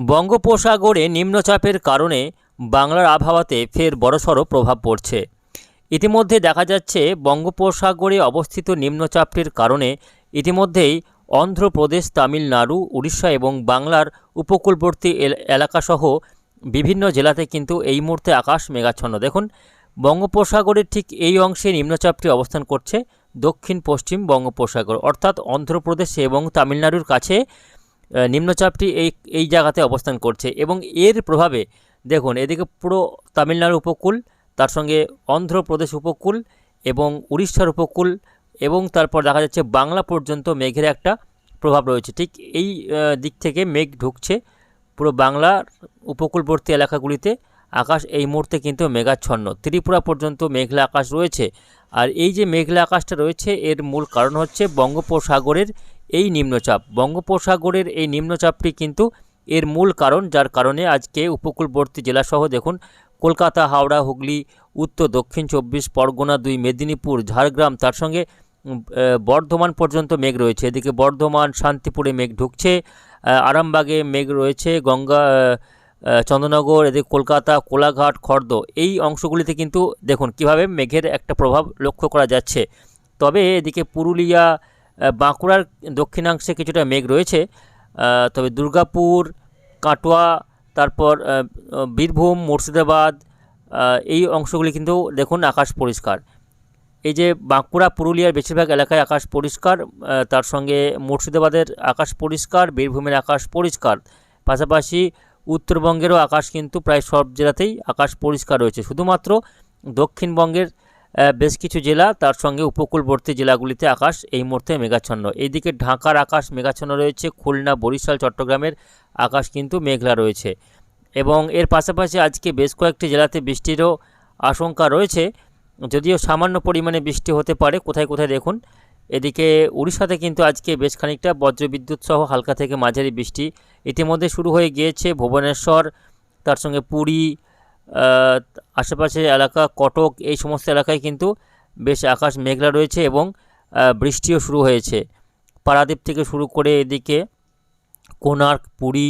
বঙ্গোপসাগরে নিম্নচাপের কারণে বাংলার আবহাওয়াতে ফের বড়সড় প্রভাব পড়ছে। ইতিমধ্যে দেখা যাচ্ছে, বঙ্গোপসাগরে অবস্থিত নিম্নচাপটির কারণে ইতিমধ্যেই অন্ধ্রপ্রদেশ, তামিলনাড়ু, উড়িষ্যা এবং বাংলার উপকূলবর্তী এল- এলাকাসহ বিভিন্ন জেলাতে কিন্তু এই মুহূর্তে আকাশ মেঘাচ্ছন্ন। দেখুন, বঙ্গোপসাগরের ঠিক এই অংশে নিম্নচাপটি অবস্থান করছে। দক্ষিণ পশ্চিম বঙ্গোপসাগর, অর্থাৎ অন্ধ্রপ্রদেশ এবং তামিলনাড়ুর কাছে নিম্নচাপটি এই এই জায়গাতে অবস্থান করছে এবং এর প্রভাবে দেখুন, এদিকে পুরো তামিলনাড়ু উপকূল, তার সঙ্গে অন্ধ্রপ্রদেশ উপকূল এবং উড়িষ্যার উপকূল এবং তারপর দেখা যাচ্ছে বাংলা পর্যন্ত মেঘের একটা প্রভাব রয়েছে। ঠিক এই দিক থেকে মেঘ ঢুকছে পুরো বাংলার উপকূলবর্তী এলাকাগুলিতে। আকাশ এই মুহূর্তে কিন্তু মেঘাচ্ছন্ন। ত্রিপুরা পর্যন্ত মেঘলা আকাশ রয়েছে। আর এই যে মেঘলা আকাশটা রয়েছে, এর মূল কারণ হচ্ছে বঙ্গোপসাগরের এই নিম্নচাপ। বঙ্গোপসাগরের এই নিম্নচাপটি কিন্তু এর মূল কারণ, যার কারণে আজকে উপকূলবর্তী জেলাসহ দেখুন, কলকাতা, হাওড়া, হুগলি, উত্তর, দক্ষিণ চব্বিশ, পরগনা দুই, মেদিনীপুর, ঝাড়গ্রাম, তার সঙ্গে বর্ধমান পর্যন্ত মেঘ রয়েছে। এদিকে বর্ধমান, শান্তিপুরে মেঘ ঢুকছে আরামবাগে মেঘ রয়েছে, গঙ্গা চন্দ্রনগর, এদিকে কলকাতা, কোলাঘাট, খর্দ, এই অংশগুলিতে কিন্তু দেখুন কীভাবে মেঘের একটা প্রভাব লক্ষ্য করা যাচ্ছে। তবে এদিকে পুরুলিয়া বাঁকুড়ার দক্ষিণাংশে কিছুটা মেঘ রয়েছে তবে দুর্গাপুর, কাটোয়া, তারপর বীরভূম, মুর্শিদাবাদ এই অংশগুলি কিন্তু দেখুন আকাশ পরিষ্কার। এই যে বাঁকুড়া, পুরুলিয়ার বেশিরভাগ এলাকায় আকাশ পরিষ্কার তার সঙ্গে মুর্শিদাবাদের আকাশ পরিষ্কার, বীরভূমের আকাশ পরিষ্কার। পাশাপাশি উত্তরবঙ্গেরও আকাশ কিন্তু প্রায় সব জেলাতেই আকাশ পরিষ্কার রয়েছে। শুধুমাত্র দক্ষিণবঙ্গের বেশ কিছু জেলা তার সঙ্গে উপকূলবর্তী জেলাগুলিতে আকাশ এই মুহূর্তে মেঘাচ্ছন্ন। এইদিকে ঢাকার আকাশ মেঘাচ্ছন্ন রয়েছে, খুলনা, বরিশাল, চট্টগ্রামের আকাশ কিন্তু মেঘলা রয়েছে। এবং এর পাশাপাশি আজকে বেশ কয়েকটি জেলাতে বৃষ্টিরও আশঙ্কা রয়েছে। যদিও সামান্য পরিমাণে বৃষ্টি হতে পারে, কোথায় কোথায় দেখুন। এদিকে উড়িষ্যাতে কিন্তু আজকে বেশ খানিকটা বজ্রবিদ্যুৎ সহ হালকা থেকে মাঝারি বৃষ্টি ইতিমধ্যে শুরু হয়ে গিয়েছে। ভুবনেশ্বর, তার সঙ্গে পুরী আশেপাশে এলাকা, কটক, এই সমস্ত এলাকায় কিন্তু বেশ আকাশ মেঘলা রয়েছে এবং বৃষ্টিও শুরু হয়েছে। পারাদ্বীপ থেকে শুরু করে এদিকে কোণার্ক, পুরী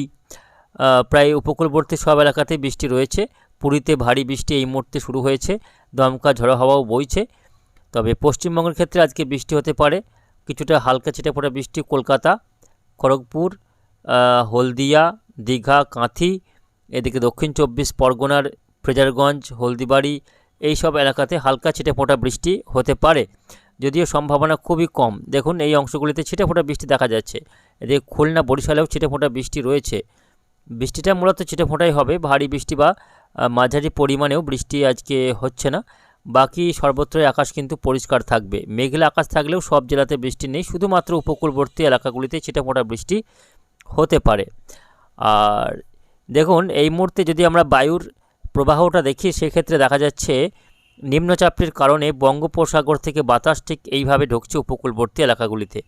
প্রায় উপকূলবর্তী সব এলাকাতেই বৃষ্টি রয়েছে। পুরীতে ভারী বৃষ্টি এই মুহূর্তে শুরু হয়েছে। দমকা ঝড়ো হাওয়াও বইছে। তবে পশ্চিমবঙ্গের ক্ষেত্রে আজকে বৃষ্টি হতে পারে। কিছুটা হালকা ছিটেফোঁটা বৃষ্টি কলকাতা, খড়গপুর হলদিয়া, দীঘা, কাঁথি, এদিকে দক্ষিণ চব্বিশ পরগনার ফ্রেজারগঞ্জ, হলদিবাড়ি এই সব এলাকাতে হালকা ছিটেফোঁটা বৃষ্টি হতে পারে, যদিও সম্ভাবনা খুবই কম। দেখুন, এই অংশগুলিতে ছিটেফোঁটা বৃষ্টি দেখা যাচ্ছে। এদিকে খুলনা, বরিশালেও ছিটেফোঁটা বৃষ্টি রয়েছে। বৃষ্টিটা মূলত ছিটেফোঁটাই হবে, ভারী বৃষ্টি বা মাঝারি পরিমাণেও বৃষ্টি আজকে হচ্ছে না। বাকি সর্বত্রই আকাশ কিন্তু পরিষ্কার থাকবে। মেঘলা আকাশ থাকলেও সব জেলাতে বৃষ্টি নেই, শুধুমাত্র উপকূলবর্তী এলাকাগুলিতে ছিটেফোঁটা বৃষ্টি হতে পারে। আর দেখুন, এই মুহূর্তে যদি আমরা বায়ুর প্রবাহটা দেখি, সেক্ষেত্রে দেখা যাচ্ছে নিম্নচাপটির কারণে বঙ্গোপসাগর থেকে বাতাস ঠিক এইভাবে ঢুকছে উপকূলবর্তী এলাকাগুলিতে।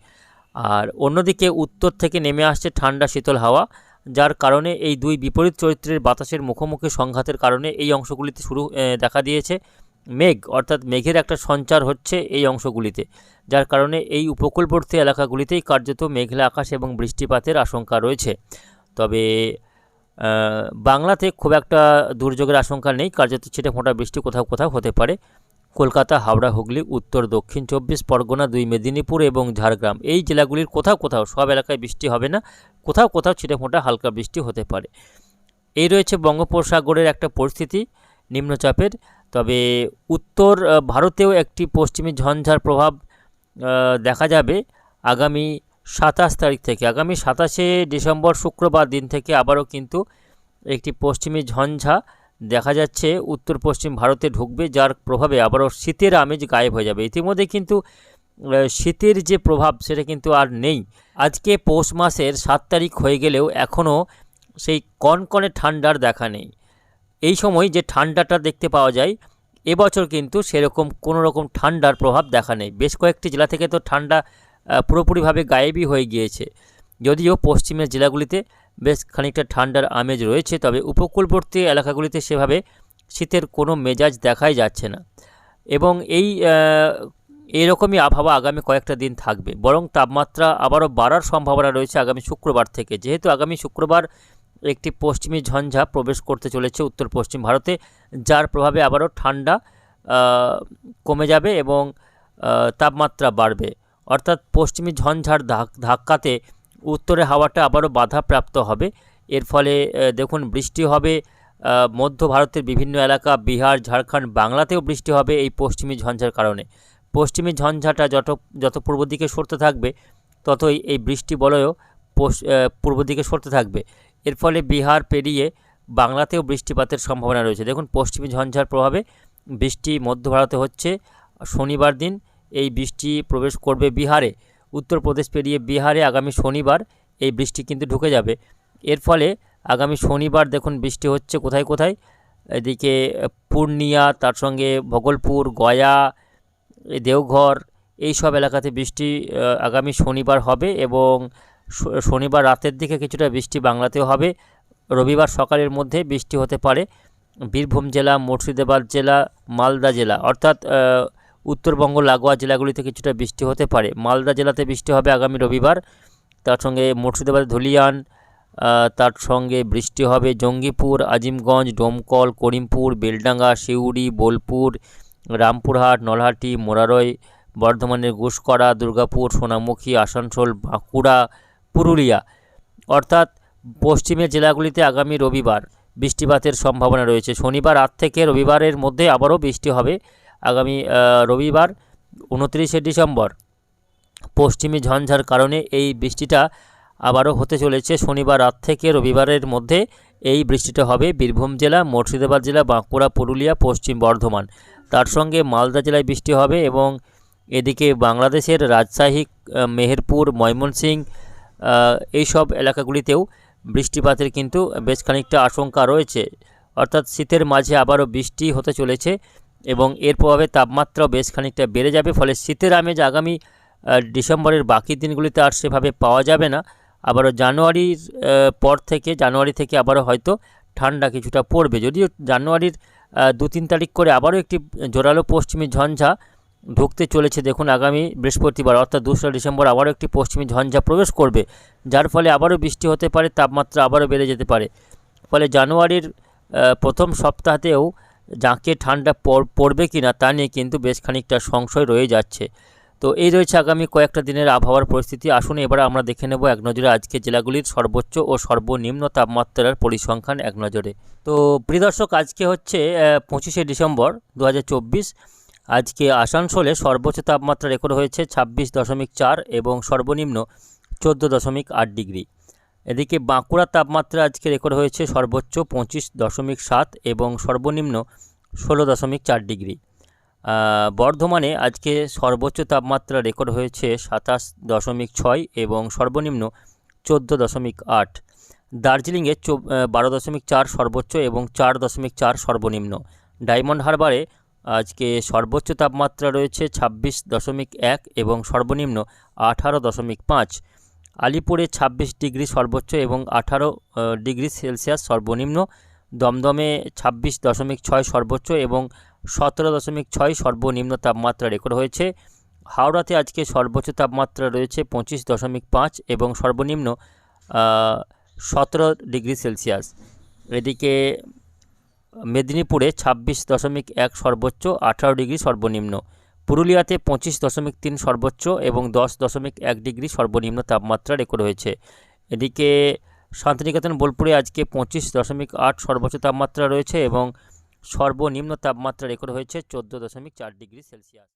আর অন্যদিকে উত্তর থেকে নেমে আসছে ঠান্ডা শীতল হাওয়া, যার কারণে এই দুই বিপরীত চরিত্রের বাতাসের মুখোমুখি সংঘাতের কারণে এই অংশগুলিতে শুরু দেখা দিয়েছে মেঘ, অর্থাৎ মেঘের একটা সঞ্চার হচ্ছে এই অংশগুলিতে, যার কারণে এই উপকূলবর্তী এলাকাগুলিতেই কার্যত মেঘলা আকাশ এবং বৃষ্টিপাতের আশঙ্কা রয়েছে। তবে বাংলাতে খুব একটা দুর্যোগের আশঙ্কা নেই, কার্যত ছিটে ফোঁটা বৃষ্টি কোথাও কোথাও হতে পারে। কলকাতা, হাওড়া, হুগলি, উত্তর, দক্ষিণ, চব্বিশ পরগনা, দুই মেদিনীপুর এবং ঝাড়গ্রাম। এই জেলাগুলির কোথাও কোথাও সব এলাকায় বৃষ্টি হবে না, কোথাও কোথাও ছিটে ফোঁটা হালকা বৃষ্টি হতে পারে। এই রয়েছে বঙ্গোপসাগরের একটা পরিস্থিতি নিম্নচাপের, তবে উত্তর ভারতেও একটি পশ্চিমী ঝঞ্ঝার প্রভাব দেখা যাবে। আগামী সাতাশ তারিখ থেকে, আগামী সাতাশে ডিসেম্বর শুক্রবার দিন থেকে আবারও কিন্তু একটি পশ্চিমী ঝঞ্ঝা দেখা যাচ্ছে। উত্তর পশ্চিম ভারতে ঢুকবে, যার প্রভাবে আবারও শীতের আমেজ গায়েব হয়ে যাবে। ইতিমধ্যে কিন্তু শীতের যে প্রভাব, সেটা কিন্তু আর নেই। আজকে পৌষ মাসের সাত তারিখ হয়ে গেলেও এখনও সেই কনকনে ঠান্ডার দেখা নেই। এই সময় যে ঠান্ডাটা দেখতে পাওয়া যায়, এবছর কিন্তু সেরকম কোনো রকম ঠান্ডার প্রভাব দেখা নেই। বেশ কয়েকটি জেলা থেকে তো ঠান্ডা পুরোপুরিভাবে গায়েবই হয়ে গিয়েছে। যদিও পশ্চিমের জেলাগুলিতে বেশ খানিকটা ঠান্ডার আমেজ রয়েছে, তবে উপকূলবর্তী এলাকাগুলিতে সেভাবে শীতের কোনো মেজাজ দেখাই যাচ্ছে না। এবং এই এরকমই আবহাওয়া আগামী কয়েকটা দিন থাকবে। বরং তাপমাত্রা আবারও বাড়ার সম্ভাবনা রয়েছে আগামী শুক্রবার থেকে। যেহেতু আগামী শুক্রবার একটি পশ্চিমী ঝঞ্ঝা প্রবেশ করতে চলেছে উত্তর পশ্চিম ভারতে, যার প্রভাবে আবারও ঠান্ডা কমে যাবে এবং তাপমাত্রা বাড়বে। অর্থাৎ পশ্চিমী ঝঞ্ঝার ধাক ধাক্কাতে উত্তরে হাওয়াটা আবারও বাধাপ্রাপ্ত হবে। এর ফলে দেখুন, বৃষ্টি হবে মধ্য ভারতের বিভিন্ন এলাকা, বিহার, ঝাড়খণ্ড, বাংলাতেও বৃষ্টি হবে এই পশ্চিমী ঝঞ্ঝার কারণে। পশ্চিমী ঝঞ্ঝাটা যত যত পূর্ব দিকে সরতে থাকবে, ততই এই বৃষ্টি বলয়ও পূর্ব দিকে সরতে থাকবে। এর ফলে বিহার পেরিয়ে বাংলাতেও বৃষ্টিপাতের সম্ভাবনা রয়েছে। দেখুন, পশ্চিমী ঝঞ্ঝার প্রভাবে বৃষ্টি মধ্য ভারতে হচ্ছে শনিবার দিন এই বৃষ্টি প্রবেশ করবে বিহারে। উত্তরপ্রদেশ পেরিয়ে বিহারে আগামী শনিবার এই বৃষ্টি কিন্তু ঢুকে যাবে। এর ফলে আগামী শনিবার দেখুন বৃষ্টি হচ্ছে কোথায় কোথায়? এদিকে পূর্ণিয়া, তার সঙ্গে ভগলপুর, গয়া দেওঘর, এই সব এলাকাতে বৃষ্টি আগামী শনিবার হবে এবং শনিবার রাতের দিকে কিছুটা বৃষ্টি বাংলাতেও হবে। রবিবার সকালের মধ্যে বৃষ্টি হতে পারে। বীরভূম জেলা, মুর্শিদাবাদ জেলা, মালদা জেলা। অর্থাৎ উত্তরবঙ্গ, লাগোয়া জেলাগুলিতে কিছুটা বৃষ্টি হতে পারে। মালদা জেলাতে বৃষ্টি হবে আগামী রবিবার। তার সঙ্গে মুর্শিদাবাদ, ধুলিয়ান তার সঙ্গে বৃষ্টি হবে জঙ্গিপুর, আজিমগঞ্জ, ডোমকল, করিমপুর, বেলডাঙ্গা, সিউড়ি, বোলপুর, রামপুরহাট, নলহাটি মোরারয় বর্ধমানের ঘুষকরা দুর্গাপুর, সোনামুখী, আসানসোল, বাঁকুড়া, পুরুলিয়া। অর্থাৎ পশ্চিমের জেলাগুলিতে আগামী রবিবার বৃষ্টিপাতের সম্ভাবনা রয়েছে। শনিবার রাত থেকে রবিবারের মধ্যে আবারও বৃষ্টি হবে। আগামী রবিবার উনত্রিশে ডিসেম্বর পশ্চিমী ঝঞ্ঝার কারণে এই বৃষ্টিটা আবারও হতে চলেছে। শনিবার রাত থেকে রবিবারের মধ্যে এই বৃষ্টিটা হবে। বীরভূম জেলা মুর্শিদাবাদ জেলা বাঁকুড়া পুরুলিয়া পশ্চিম বর্ধমান। তার সঙ্গে মালদা জেলায় বৃষ্টি হবে এবং এদিকে বাংলাদেশের রাজশাহী মেহেরপুর ময়মনসিংহ আহ, এই সব এলাকাগুলিতেও বৃষ্টিপাতের কিন্তু বেশ খানিকটা আশঙ্কা রয়েছে। অর্থাৎ শীতের মাঝে আবারও বৃষ্টি হতে চলেছে। এবং এর প্রভাবে তাপমাত্রাও বেশ খানিকটা বেড়ে যাবে, ফলে শীতের আমেজ আগামী ডিসেম্বরের বাকি দিনগুলিতে আর সেভাবে পাওয়া যাবে না। আবারও জানুয়ারির পর থেকে, জানুয়ারি থেকে আবারও হয়তো ঠান্ডা কিছুটা পড়বে। যদিও জানুয়ারির দু তিন তারিখ করে আবারও একটি জোরালো পশ্চিমী ঝঞ্ঝা ঢুকতে চলেছে। দেখুন, আগামী বৃহস্পতিবার অর্থাৎ দোসরা ডিসেম্বর আবারও একটি পশ্চিমী ঝঞ্ঝা প্রবেশ করবে, যার ফলে আবারও বৃষ্টি হতে পারে, তাপমাত্রা আবারও বেড়ে যেতে পারে। ফলে জানুয়ারির প্রথম সপ্তাহতেও যাকে ঠান্ডা পড়- পড়বে কি না তা নিয়ে কিন্তু বেশ খানিকটা সংশয় রয়ে যাচ্ছে। তো এই রয়েছে আগামী কয়েকটা দিনের আবহাওয়ার পরিস্থিতি। আসুন এবার আমরা দেখে নেব এক নজরে আজকে জেলাগুলির সর্বোচ্চ ও সর্বনিম্ন তাপমাত্রার পরিসংখ্যান এক নজরে তো প্রিয় দর্শক, আজকে হচ্ছে পঁচিশে ডিসেম্বর দু হাজার চব্বিশ। আজকে আসানসোলে সর্বোচ্চ তাপমাত্রা রেকর্ড হয়েছে ছাব্বিশ দশমিক চার এবং সর্বনিম্ন চোদ্দ দশমিক আট ডিগ্রি। এদিকে বাঁকুড়ার তাপমাত্রা আজকে রেকর্ড হয়েছে সর্বোচ্চ পঁচিশ দশমিক সাত এবং সর্বনিম্ন ষোলো দশমিক চার ডিগ্রি। বর্ধমানে আজকে সর্বোচ্চ তাপমাত্রা রেকর্ড হয়েছে সাতাশ দশমিক ছয় এবং সর্বনিম্ন চোদ্দ দশমিক আট। দার্জিলিংয়ে চো বারো দশমিক চার সর্বোচ্চ এবং চার দশমিক চার সর্বনিম্ন। ডায়মন্ড হারবারে আজকে সর্বোচ্চ তাপমাত্রা রয়েছে ছাব্বিশ দশমিক এক এবং সর্বনিম্ন আঠারো দশমিক পাঁচ। আলিপুরে ছাব্বিশ ডিগ্রি সর্বোচ্চ এবং আঠারো ডিগ্রি সেলসিয়াস সর্বনিম্ন, দমদমে ছাব্বিশ দশমিক ছয় সর্বোচ্চ এবং সতেরো দশমিক ছয় সর্বনিম্ন তাপমাত্রা রেকর্ড হয়েছে। হাওড়াতে আজকে সর্বোচ্চ তাপমাত্রা রয়েছে পঁচিশ দশমিক পাঁচ এবং সর্বনিম্ন সতেরো ডিগ্রি সেলসিয়াস। এদিকে মেদিনীপুরে ছাব্বিশ দশমিক এক সর্বোচ্চ, আঠারো ডিগ্রি সর্বনিম্ন। পুরুলিয়াতে পঁচিশ দশমিক তিন সর্বোচ্চ এবং দশ দশমিক এক ডিগ্রি সর্বনিম্ন তাপমাত্রা রেকর্ড হয়েছে। এদিকে শান্তিনিকেতন, বোলপুরে আজকে পঁচিশ দশমিক আট সর্বোচ্চ তাপমাত্রা রয়েছে এবং সর্বনিম্ন তাপমাত্রা রেকর্ড হয়েছে চোদ্দ দশমিক চার ডিগ্রি সেলসিয়াস।